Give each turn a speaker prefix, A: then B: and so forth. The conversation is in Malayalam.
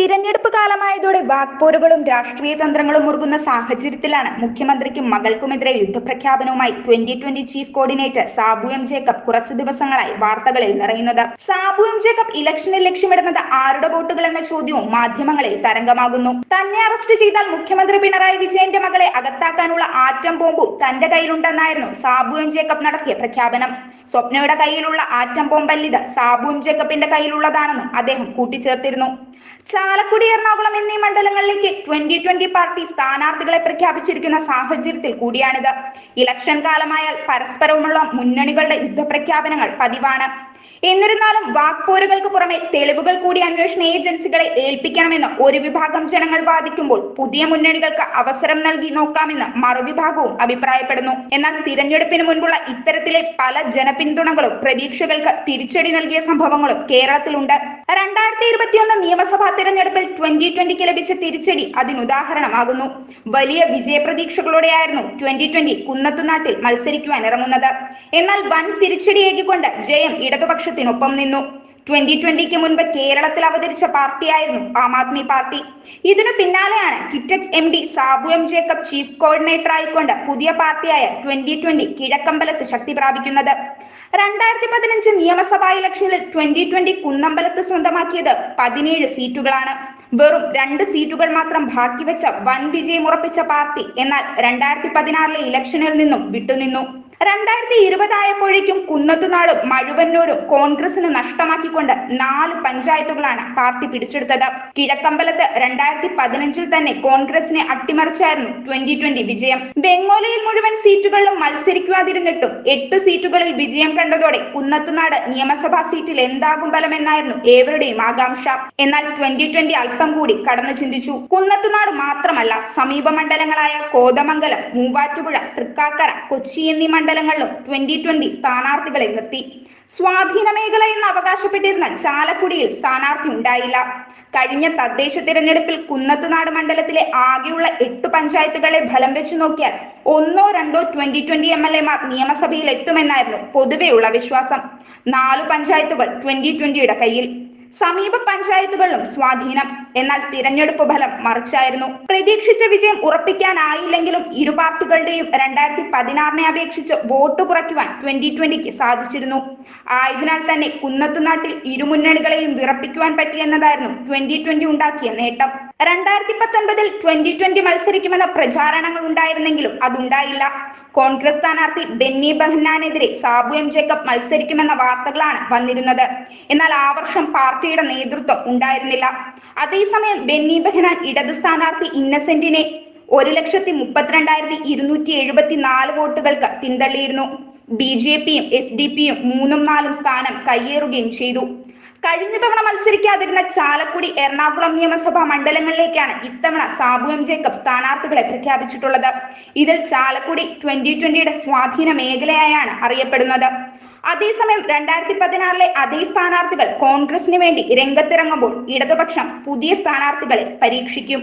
A: തിരഞ്ഞെടുപ്പ് കാലമായതോടെ വാക്പോരുകളും രാഷ്ട്രീയ തന്ത്രങ്ങളും മുറുകുന്ന സാഹചര്യത്തിലാണ് മുഖ്യമന്ത്രിക്കും മകൾക്കുമെതിരെ യുദ്ധപ്രഖ്യാപനവുമായി twenty twenty chief coordinator Sabu M Jacob കുറച്ചു ദിവസങ്ങളായി വാർത്തകളിൽ നിറയുന്നത്. സാബു എം ജേക്കബ് ഇലക്ഷനിൽ ലക്ഷ്യമിടുന്നത് ആരുടെ വോട്ടുകൾ എന്ന ചോദ്യവും മാധ്യമങ്ങളിൽ തരംഗമാകുന്നു. തന്നെ അറസ്റ്റ് ചെയ്താൽ മുഖ്യമന്ത്രി പിണറായി വിജയന്റെ മകളെ അകത്താക്കാനുള്ള ആറ്റം ബോംബും തന്റെ കയ്യിലുണ്ടെന്നായിരുന്നു സാബു എം ജേക്കബ് നടത്തിയ പ്രഖ്യാപനം. സ്വപ്നയുടെ കയ്യിലുള്ള ആറ്റം ബോംബല്ലിത് സാബു എം ജേക്കബിന്റെ കയ്യിലുള്ളതാണെന്നും അദ്ദേഹം കൂട്ടിച്ചേർത്തിരുന്നു. ചാലക്കുടി എറണാകുളം എന്നീ മണ്ഡലങ്ങളിലേക്ക് ട്വന്റി ട്വന്റി പാർട്ടി സ്ഥാനാർത്ഥികളെ പ്രഖ്യാപിച്ചിരിക്കുന്ന സാഹചര്യത്തിൽ കൂടിയാണിത്. ഇലക്ഷൻ കാലമായാൽ പരസ്പരവുമുള്ള മുന്നണികളുടെ യുദ്ധപ്രഖ്യാപനങ്ങൾ പതിവാണ്. എന്നിരുന്നാലും വാക്പോരുകൾക്ക് പുറമെ തെളിവുകൾ കൂടി അന്വേഷണ ഏജൻസികളെ ഏൽപ്പിക്കണമെന്ന് ഒരു വിഭാഗം ജനങ്ങൾ വാദിക്കുമ്പോൾ പുതിയ മുന്നണികൾക്ക് അവസരം നൽകി നോക്കാമെന്ന് മറുവിഭാഗവും അഭിപ്രായപ്പെടുന്നു. എന്നാൽ തിരഞ്ഞെടുപ്പിന് മുൻപുള്ള ഇത്തരത്തിലെ പല ജനപിന്തുണകളും പ്രതീക്ഷകൾക്ക് തിരിച്ചടി നൽകിയ സംഭവങ്ങളും കേരളത്തിലുണ്ട്. രണ്ടായിരത്തി ഇരുപത്തിയൊന്ന് നിയമസഭാ തിരഞ്ഞെടുപ്പിൽ ട്വന്റി ട്വന്റിക്ക് ലഭിച്ച തിരിച്ചടി അതിനുദാഹരണമാകുന്നു. വലിയ വിജയപ്രതീക്ഷകളോടെയായിരുന്നു ട്വന്റി ട്വന്റി കുന്നത്തുനാട്ടിൽ മത്സരിക്കുവാൻ ഇറങ്ങുന്നത്. എന്നാൽ വൻ തിരിച്ചടിയേകിക്കൊണ്ട് ജയം ഇടതുപക്ഷത്തിനൊപ്പം നിന്നു. ട്വന്റി ട്വന്റിക്ക് മുൻപ് കേരളത്തിൽ അവതരിച്ച പാർട്ടിയായിരുന്നു ആം ആദ്മി പാർട്ടി. ഇതിനു പിന്നാലെയാണ് Kitex M D Sabu M Jacob chief coordinator ആയിക്കൊണ്ട് പുതിയ പാർട്ടിയായ ട്വന്റി ട്വന്റി കിഴക്കമ്പലത്ത് ശക്തി പ്രാപിക്കുന്നത്. രണ്ടായിരത്തി പതിനഞ്ച് നിയമസഭാ ഇലക്ഷനിൽ ട്വന്റി ട്വന്റി കുന്നമ്പലത്ത് സ്വന്തമാക്കിയത് പതിനേഴ് സീറ്റുകളാണ്. വെറും രണ്ട് സീറ്റുകൾ മാത്രം ബാക്കി വെച്ച വൻ വിജയം ഉറപ്പിച്ച പാർട്ടി എന്നാൽ രണ്ടായിരത്തി പതിനാറിലെ ഇലക്ഷനിൽ നിന്നും വിട്ടുനിന്നു. രണ്ടായിരത്തി ഇരുപതായപ്പോഴേക്കും കുന്നത്തുനാടും മഴുവന്നൂരും കോൺഗ്രസിന് നഷ്ടമാക്കിക്കൊണ്ട് നാല് പഞ്ചായത്തുകളാണ് പാർട്ടി പിടിച്ചെടുത്തത്. കിഴക്കമ്പലത്ത് രണ്ടായിരത്തി പതിനഞ്ചിൽ തന്നെ കോൺഗ്രസിനെ അട്ടിമറിച്ചായിരുന്നു ട്വന്റി ട്വന്റി വിജയം. ബംഗോളിയിൽ മുഴുവൻ സീറ്റുകളിലും മത്സരിക്കാതിരുന്നിട്ടും എട്ട് സീറ്റുകളിൽ വിജയം കണ്ടതോടെ കുന്നത്തുനാട് നിയമസഭാ സീറ്റിൽ എന്താകും ഫലമെന്നായിരുന്നു ഏവരുടെയും ആകാംക്ഷ. എന്നാൽ ട്വന്റി ട്വന്റി അല്പം കൂടി കടന്നു ചിന്തിച്ചു. കുന്നത്തുനാട് മാത്രമല്ല സമീപ മണ്ഡലങ്ങളായ കോതമംഗലം മൂവാറ്റുപുഴ തൃക്കാക്കര കൊച്ചി എന്നീ മണ്ഡലങ്ങളിലും ട്വന്റി ട്വന്റി സ്ഥാനാർത്ഥികളെ നിർത്തി. സ്വാധീന മേഖല എന്ന് അവകാശപ്പെട്ടിരുന്ന ചാലക്കുടിയിൽ സ്ഥാനാർത്ഥി ഉണ്ടായില്ല. കഴിഞ്ഞ തദ്ദേശ തിരഞ്ഞെടുപ്പിൽ കുന്നത്തുനാട് മണ്ഡലത്തിലെ ആകെയുള്ള എട്ട് പഞ്ചായത്തുകളെ ഫലം വെച്ചു നോക്കിയാൽ ഒന്നോ രണ്ടോ ട്വന്റി ട്വന്റി എം എൽ എമാർ നിയമസഭയിൽ എത്തുമെന്നായിരുന്നു പൊതുവെയുള്ള വിശ്വാസം. നാലു പഞ്ചായത്തുകൾ ട്വന്റി ട്വന്റിയുടെ കയ്യിൽ. സമീപ പഞ്ചായത്തുകളിലും സ്വാധീനം. എന്നാൽ തിരഞ്ഞെടുപ്പ് ഫലം മറിച്ചായിരുന്നു. പ്രതീക്ഷിച്ച വിജയം ഉറപ്പിക്കാനായില്ലെങ്കിലും ഇരു പാർട്ടികളുടെയും രണ്ടായിരത്തി പതിനാറിനെ അപേക്ഷിച്ച് വോട്ട് കുറയ്ക്കുവാൻ ട്വന്റി ട്വന്റിക്ക് സാധിച്ചിരുന്നു. ആയതിനാൽ തന്നെ കുന്നത്തുനാട്ടിൽ ഇരു മുന്നണികളെയും വിറപ്പിക്കുവാൻ പറ്റിയെന്നതായിരുന്നു ട്വന്റി ട്വന്റി ഉണ്ടാക്കിയ നേട്ടം. രണ്ടായിരത്തി പത്തൊൻപതിൽ ട്വന്റി ട്വന്റി മത്സരിക്കുമെന്ന പ്രചാരണങ്ങൾ ഉണ്ടായിരുന്നെങ്കിലും അതുണ്ടായില്ല. കോൺഗ്രസ് സ്ഥാനാർത്ഥി ബെന്നി ബെഹ്നാനെതിരെ സാബു എം ജേക്കബ് മത്സരിക്കുമെന്ന വാർത്തകളാണ് വന്നിരുന്നത്. എന്നാൽ ആ വർഷം പാർട്ടിയുടെ നേതൃത്വം ഉണ്ടായിരുന്നില്ല. അതേസമയം ബെന്നി ബെഹ്നാൻ ഇടത് സ്ഥാനാർത്ഥി ഇന്നസെന്റിനെ ഒരു ലക്ഷത്തി മുപ്പത്തിരണ്ടായിരത്തി ഇരുന്നൂറ്റി എഴുപത്തി നാല് വോട്ടുകൾക്ക് പിന്തള്ളിയിരുന്നു. ബി ജെ പിയും എസ് ഡി പിയും മൂന്നും നാലും സ്ഥാനം കയ്യേറുകയും ചെയ്തു. കഴിഞ്ഞ തവണ മത്സരിക്കാതിരുന്ന ചാലക്കുടി എറണാകുളം നിയമസഭാ മണ്ഡലങ്ങളിലേക്കാണ് ഇത്തവണ സാബു എം ജേക്കബ് സ്ഥാനാർത്ഥികളെ പ്രഖ്യാപിച്ചിട്ടുള്ളത്. ഇതിൽ ചാലക്കുടി ട്വന്റി ട്വന്റിയുടെ സ്വാധീന മേഖലയായാണ് അറിയപ്പെടുന്നത്. അതേസമയം രണ്ടായിരത്തി പതിനാറിലെ അതേ സ്ഥാനാർത്ഥികൾ കോൺഗ്രസിന് വേണ്ടി രംഗത്തിറങ്ങുമ്പോൾ ഇടതുപക്ഷം പുതിയ സ്ഥാനാർത്ഥികളെ പരീക്ഷിക്കും.